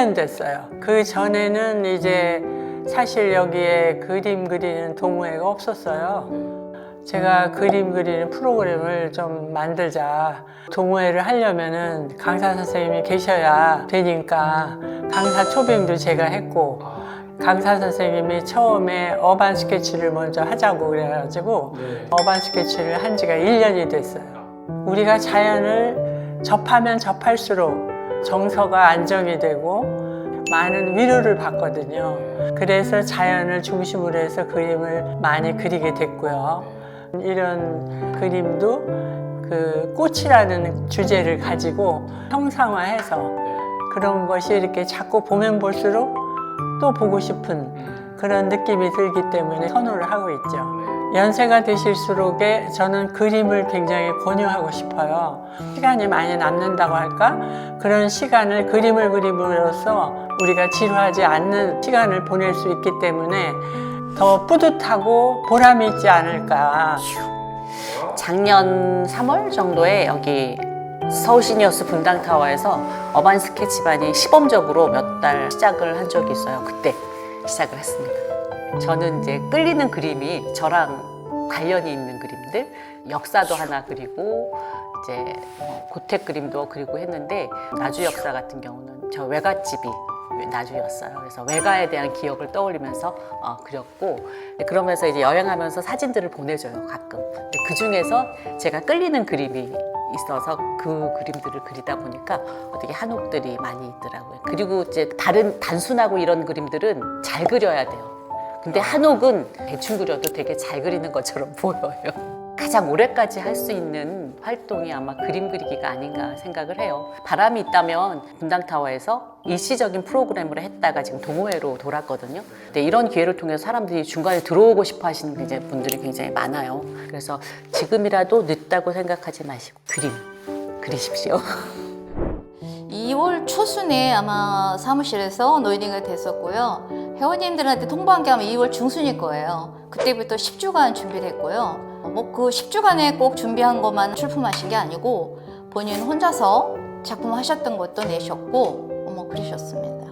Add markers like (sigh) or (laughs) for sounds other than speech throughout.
1년 됐어요. 그 전에는 이제 사실 여기에 그림 그리는 동호회가 없었어요. 제가 그림 그리는 프로그램을 좀 만들자. 동호회를 하려면은 강사 선생님이 계셔야 되니까 강사 초빙도 제가 했고 강사 선생님이 처음에 어반 스케치를 먼저 하자고 그래가지고 어반 스케치를 한 지가 1년이 됐어요. 우리가 자연을 접하면 접할수록 정서가 안정이 되고 많은 위로를 받거든요. 그래서 자연을 중심으로 해서 그림을 많이 그리게 됐고요. 이런 그림도 그 꽃이라는 주제를 가지고 형상화해서 그런 것이 이렇게 자꾸 보면 볼수록 또 보고 싶은 그런 느낌이 들기 때문에 선호를 하고 있죠. 연세가 드실수록에 저는 그림을 굉장히 권유하고 싶어요. 시간이 많이 남는다고 할까? 그런 시간을 그림을 그림으로써 우리가 지루하지 않는 시간을 보낼 수 있기 때문에 더 뿌듯하고 보람이 있지 않을까. 작년 3월 정도에 여기 서울 시니어스 분당타워에서 어반 스케치반이 시범적으로 몇 달 시작을 한 적이 있어요. 그때 시작을 했습니다. 저는 이제 끌리는 그림이 저랑 관련이 있는 그림들, 역사도 하나 그리고 이제 어, 고택 그림도 그리고 했는데 나주 역사 같은 경우는 저 외갓집이 나주였어요. 그래서 외가에 대한 기억을 떠올리면서 어, 그렸고 그러면서 이제 여행하면서 사진들을 보내줘요 가끔. 그 중에서 제가 끌리는 그림이 있어서 그 그림들을 그리다 보니까 어떻게 한옥들이 많이 있더라고요. 그리고 이제 다른 단순하고 이런 그림들은 잘 그려야 돼요. 근데 한옥은 대충 그려도 되게 잘 그리는 것처럼 (laughs) 보여요. 가장 오래까지 할 수 있는 활동이 아마 그림 그리기가 아닌가 생각을 해요. 바람이 있다면 분당타워에서 일시적인 프로그램으로 했다가 지금 동호회로 돌았거든요. 근데 이런 기회를 통해서 사람들이 중간에 들어오고 싶어 하시는 굉장히 분들이 굉장히 많아요. 그래서 지금이라도 늦다고 생각하지 마시고 그림 그리십시오. (laughs) 2월 초순에 아마 사무실에서 노이딩이 됐었고요. 회원님들한테 통보한 게 아마 2월 중순일 거예요. 그때부터 10주간 준비를 했고요. 뭐 그 10주간에 꼭 준비한 것만 출품하신 게 아니고 본인 혼자서 작품 하셨던 것도 내셨고 뭐 그러셨습니다.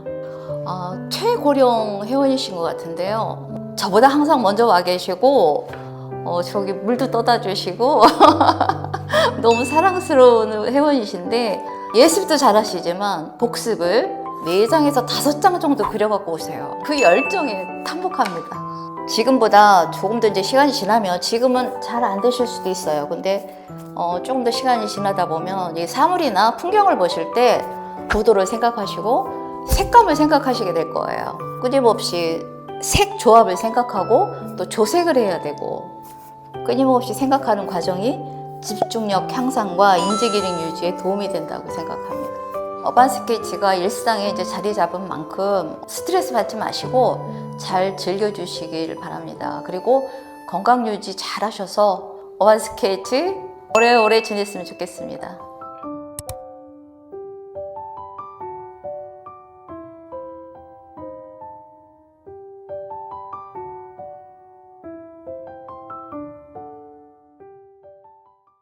아, 최고령 회원이신 것 같은데요. 저보다 항상 먼저 와 계시고 어, 저기 물도 떠다 주시고 (laughs) 너무 사랑스러운 회원이신데 예습도 잘하시지만 복습을 네 장에서 다섯 장 정도 그려갖고 오세요. 그 열정에 탐복합니다. 지금보다 조금 더 이제 시간이 지나면 지금은 잘 안 되실 수도 있어요. 근데 어, 조금 더 시간이 지나다 보면 이 사물이나 풍경을 보실 때 구도를 생각하시고 색감을 생각하시게 될 거예요. 끊임없이 색 조합을 생각하고 또 조색을 해야 되고 끊임없이 생각하는 과정이 집중력 향상과 인지 기능 유지에 도움이 된다고 생각합니다. 어반 스케치가 일상에 이제 자리 잡은 만큼 스트레스 받지 마시고 잘 즐겨주시길 바랍니다. 그리고 건강 유지 잘 하셔서 스케치 오래오래 지냈으면 좋겠습니다.